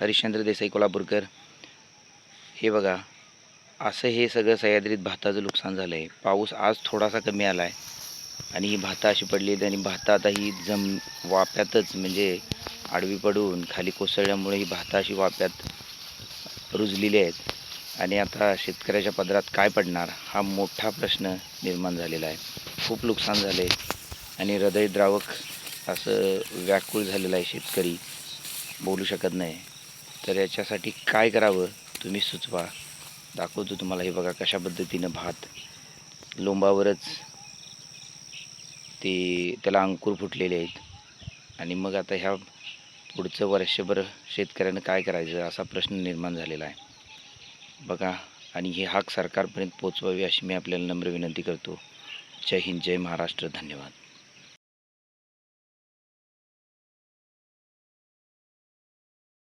हरिश्चंद्र देसाई कोल्हापूरकर. हे बघा असं हे सगळं सह्याद्रीत भाताचं नुकसान झालं आहे पाऊस आज थोडासा कमी आला आहे आणि ही भाता अशी पडली आहेत आणि भातं आता ही जम वाप्यातच म्हणजे आडवी पडून खाली कोसळल्यामुळे ही भाता अशी वाप्यात रुजलेली आहेत. आणि आता शेतकऱ्याच्या पदरात काय पडणार हा मोठा प्रश्न निर्माण झालेला आहे. खूप नुकसान झाले आणि हृदयद्रावक असं व्याकुळ झालेलं आहे शेतकरी. बोलू शकत नाही. तर याच्यासाठी काय करावं? तुम्ही सुचवा. दाखवतो तुम्हाला हे बघा कशा पद्धतीनं भात लोंबावरच ते त्याला अंकुर फुटलेले आहेत. आणि मग आता ह्या पुढचं वर्षभर शेतकऱ्यानं काय करायचं असा प्रश्न निर्माण झालेला आहे. बघा. आणि ही हाक सरकारपर्यंत पोचवावी अशी मी आपल्याला नम्र विनंती करतो. जय हिंद जय महाराष्ट्र. धन्यवाद.